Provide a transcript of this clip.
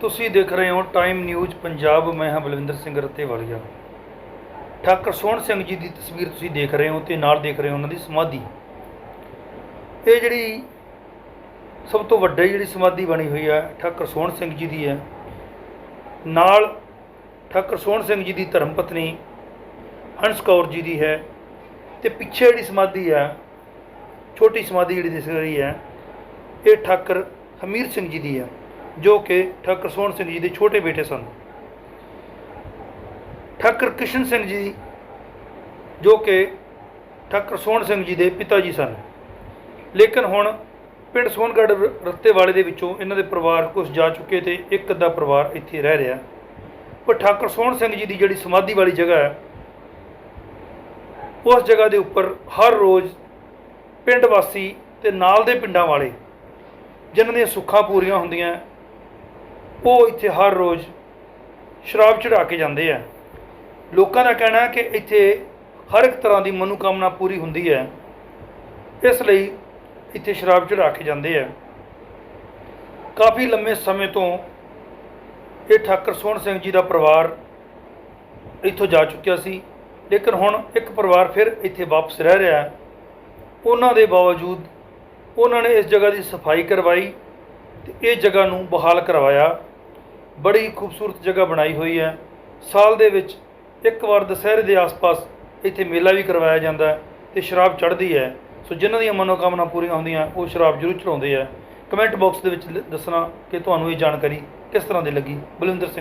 ਤੁਸੀਂ ਦੇਖ ਰਹੇ ਹੋ ਟਾਈਮ ਨਿਊਜ਼ ਪੰਜਾਬ। ਮੈਂ ਹਾਂ ਬਲਵਿੰਦਰ ਸਿੰਘ ਰੱਤੇਵਾਲੀਆ। ਠਾਕਰ ਸੋਹਣ ਸਿੰਘ ਜੀ ਦੀ ਤਸਵੀਰ ਤੁਸੀਂ ਦੇਖ ਰਹੇ ਹੋ ਤੇ ਨਾਲ ਦੇਖ ਰਹੇ ਹੋ ਉਹਨਾਂ ਦੀ ਸਮਾਧੀ। ਇਹ ਜਿਹੜੀ ਸਭ ਤੋਂ ਵੱਡੀ ਜਿਹੜੀ ਸਮਾਧੀ ਬਣੀ ਹੋਈ ਹੈ ਠਾਕਰ ਸੋਹਣ ਸਿੰਘ ਜੀ ਦੀ ਹੈ। ਨਾਲ ਠਾਕਰ ਸੋਹਣ ਸਿੰਘ ਜੀ ਦੀ ਧਰਮ ਪਤਨੀ ਹੰਸ ਕੌਰ ਜੀ ਦੀ ਹੈ। ਤੇ ਪਿੱਛੇ ਜਿਹੜੀ ਸਮਾਧੀ ਹੈ ਛੋਟੀ ਸਮਾਧੀ ਜਿਹੜੀ ਦਿਸ ਰਹੀ ਹੈ, ਇਹ ਠਾਕਰ ਹਮੀਰ ਸਿੰਘ ਜੀ ਦੀ ਹੈ। ਜੋ ਕਿ ਠਾਕਰ ਸੋਹਣ ਸਿੰਘ ਜੀ ਦੇ ਛੋਟੇ ਬੇਟੇ ਸਨ। ਠਾਕਰ ਕ੍ਰਿਸ਼ਨ ਸਿੰਘ ਜੀ ਜੋ ਕਿ ਠਾਕਰ ਸੋਹਣ ਸਿੰਘ ਜੀ ਦੇ ਪਿਤਾ ਜੀ ਸਨ। ਲੇਕਿਨ ਹੁਣ ਪਿੰਡ ਸੋਹਣਗੜ੍ਹ ਰ- ਰੱਤੇ ਵਾਲੇ ਦੇ ਵਿੱਚੋਂ ਇਹਨਾਂ ਦੇ ਪਰਿਵਾਰ ਕੁਝ ਜਾ ਚੁੱਕੇ ਤੇ ਇੱਕ ਅੱਧਾ ਪਰਿਵਾਰ ਇੱਥੇ ਰਹਿ ਰਿਹਾ। ਪਰ ਠਾਕਰ ਸੋਹਣ ਸਿੰਘ ਜੀ ਦੀ ਜਿਹੜੀ ਸਮਾਧੀ ਵਾਲੀ ਜਗ੍ਹਾ ਹੈ, ਉਸ ਜਗ੍ਹਾ ਦੇ ਉੱਪਰ ਹਰ ਰੋਜ਼ ਪਿੰਡ ਵਾਸੀ ਤੇ ਨਾਲ ਦੇ ਪਿੰਡਾਂ ਵਾਲੇ, ਜਿਨ੍ਹਾਂ ਦੀਆਂ ਸੁੱਖਾਂ ਪੂਰੀਆਂ ਹੁੰਦੀਆਂ ਉਹ ਇੱਥੇ ਹਰ ਰੋਜ਼ ਸ਼ਰਾਬ ਚੜਾ ਕੇ ਜਾਂਦੇ ਆ। ਲੋਕਾਂ ਦਾ ਕਹਿਣਾ ਹੈ ਕਿ ਇੱਥੇ ਹਰ ਇੱਕ ਤਰ੍ਹਾਂ ਦੀ ਮਨੋਕਾਮਨਾ ਪੂਰੀ ਹੁੰਦੀ ਹੈ। ਇਸ ਲਈ ਇੱਥੇ ਸ਼ਰਾਬ ਚੜਾ ਕੇ ਜਾਂਦੇ ਆ। ਕਾਫੀ ਲੰਮੇ ਸਮੇਂ ਤੋਂ ਇਹ ਠਾਕਰ ਸੋਹਣ ਸਿੰਘ ਜੀ ਦਾ ਪਰਿਵਾਰ ਇੱਥੋਂ ਜਾ ਚੁੱਕਿਆ ਸੀ। ਲੇਕਿਨ ਹੁਣ ਇੱਕ ਪਰਿਵਾਰ ਫਿਰ ਇੱਥੇ ਵਾਪਸ ਰਹਿ ਰਿਹਾ ਹੈ। ਉਹਨਾਂ ਦੇ ਬਾਵਜੂਦ ਉਹਨਾਂ ਨੇ ਇਸ ਜਗ੍ਹਾ ਦੀ ਸਫ਼ਾਈ ਕਰਵਾਈ ਤੇ ਇਹ ਜਗ੍ਹਾ ਨੂੰ ਬਹਾਲ ਕਰਵਾਇਆ। ਬੜੀ ਖੂਬਸੂਰਤ ਜਗ੍ਹਾ ਬਣਾਈ ਹੋਈ ਹੈ। ਸਾਲ ਦੇ ਵਿੱਚ ਇੱਕ ਵਾਰ ਦੁਸਹਿਰੇ ਦੇ ਆਸ-ਪਾਸ ਇੱਥੇ ਮੇਲਾ ਵੀ ਕਰਵਾਇਆ ਜਾਂਦਾ ਹੈ ਤੇ ਸ਼ਰਾਬ ਚੜ੍ਹਦੀ ਹੈ। ਸੋ ਜਿਨ੍ਹਾਂ ਦੀਆਂ ਮਨੋਕਾਮਨਾ ਪੂਰੀਆਂ ਹੁੰਦੀਆਂ, ਉਹ ਸ਼ਰਾਬ ਜ਼ਰੂਰ ਚੜਾਉਂਦੇ ਆ। ਕਮੈਂਟ ਬਾਕਸ ਦੇ ਵਿੱਚ ਦੱਸਣਾ ਕਿ ਤੁਹਾਨੂੰ ਇਹ ਜਾਣਕਾਰੀ ਕਿਸ ਤਰ੍ਹਾਂ ਦੀ ਲੱਗੀ? ਬਲਵਿੰਦਰ ਸਿੰਘ